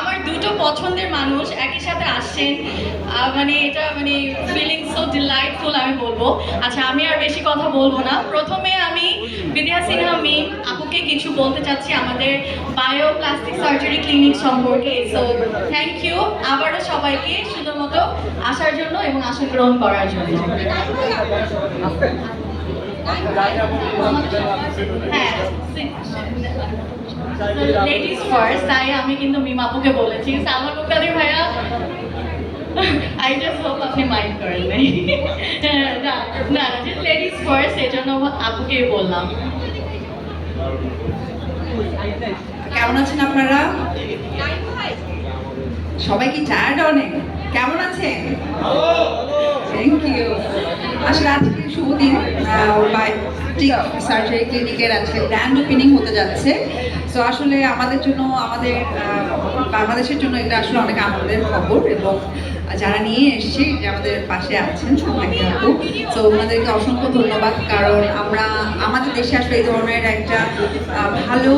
আমার দুটো পছন্দের মানুষ একই সাথে আসছেন। মানে এটা মানে ফিলিং সো ডিলাইটফুল আমি বলব। আচ্ছা আমি আর বেশি কথা বলব না। প্রথমে আমি বিদ্যা সিনহা মিম আপুকে কিছু বলতে চাচ্ছি আমাদের বায়ো প্লাস্টিক সার্জারি ক্লিনিক সম্পর্কে। সো থ্যাংক ইউ আবারও সবাইকে মতো আসার জন্য এবং আসন গ্রহণ করার জন্য। লেডিস ফার্স্ট তাই আমি কিন্তু মিমাপুকে বলেছি। সালমান মুক্তাদির ভাইয়া আই জাস্ট হোপ আপনি মাইন্ড করেন নাই। না না লেডিস ফার্স্ট এই জন্য আপুকে বললাম। কেমন আছেন আপনারা? সবাই কি টায়ার্ড অনেক? কেমন আছেন? থ্যাংক ইউ আসলে আজকে শুভ দিন। বায়োটিক সার্জারি ক্লিনিকের আজকে ওপেনিং হতে যাচ্ছে। তো আসলে আমাদের জন্য, আমাদের বাংলাদেশের জন্য এটা আসলে অনেক আনন্দের খবর এবং যারা নিয়ে এসছে, যে আমাদের পাশে আছেন, সবাইকে আপু ওনাদেরকে অসংখ্য ধন্যবাদ, কারণ আমরা, আমাদের দেশে আসলে এই ধরনের একটা ভালো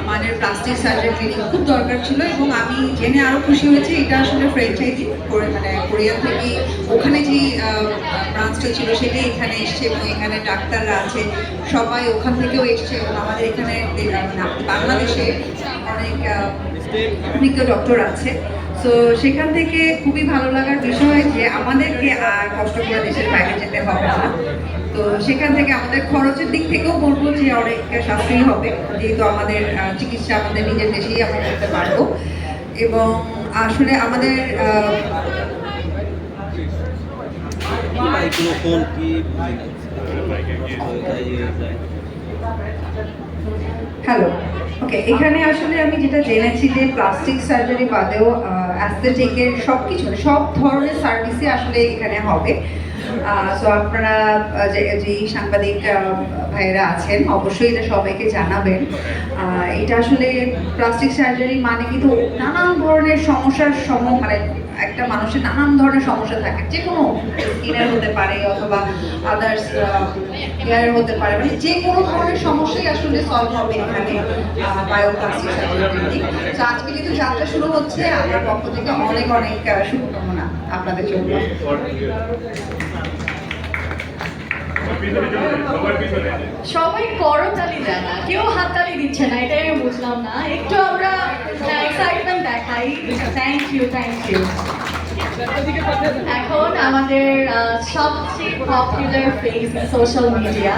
আমাদের প্লাস্টিক সার্জারি ক্লিনিক খুব দরকার ছিল এবং আমি জেনে আরও খুশি হয়েছি, এটা আসলে ফ্র্যাঞ্চাইজি করে মানে কোরিয়া থেকে ওখানে যে ব্রাঞ্চটা ছিল সেটাই এখানে এসছে এবং এখানে ডাক্তাররা আছে। সবাই ওখান থেকেও এসছে এবং আমাদের এখানে বাংলাদেশে অনেক অভিজ্ঞ ডক্টর আছে। তো সেখান থেকে খুবই ভালো লাগার বিষয় যে আমাদেরকে আর কষ্ট করে দেশের বাইরে যেতে হবে না। তো সেখান থেকে আমাদের খরচের দিক থেকেও বলব যে অনেক সাশ্রয়ী হবে, যেহেতু আমাদের চিকিৎসা আমাদের নিজের দেশেই আমরা করতে পারব। এবং আসলে আমাদের আহ, মাইক্রোফোন কি হ্যালো ওকে এখানে আসলে আমি যেটা জেনেছি যে প্লাস্টিক সার্জারি বাদেও অ্যাস্থেটিকের সব কিছু সব ধরনের সার্ভিসই আসলে এখানে হবে। সো আপনারা আহ, যে যে সাংবাদিক ভাইয়েরা আছেন অবশ্যই এটা সবাইকে জানাবেন। এটা আসলে প্লাস্টিক সার্জারি মানে কিন্তু নানান ধরনের সমস্যার সম মানে একটা মানুষের নানান ধরনের সমস্যা থাকে। যে কোনো স্কিনের হতে পারে অথবা আদার্স হেয়ারের হতে পারে মানে যে কোনো ধরনের সমস্যাই আসলে সলভ হবে এখানে বায়োপ্লাস্টিক সার্জারি তো আজকে যেহেতু যাত্রা শুরু হচ্ছে আমার পক্ষ থেকে অনেক অনেক শুভকামনা আপনাদের জন্য। সবাই করতালি দেয় না কেউ হাততালি দিচ্ছে না, এটাই আমি বুঝলাম না। একটু আমরা এক্সাইটমেন্ট দেখাই। থ্যাংক ইউ থ্যাংক ইউ এখন আমাদের সবচেয়ে popular face social media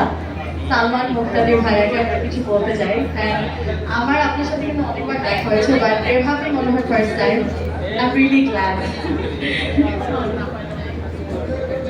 Salman Muktadir ভাইয়াকে আমরা কিছু বলতে চাই। আমার আপনার সাথে কিন্তু অনেকবার দেখা হয়েছে বাট এভাবে মনে হয় first time I really glad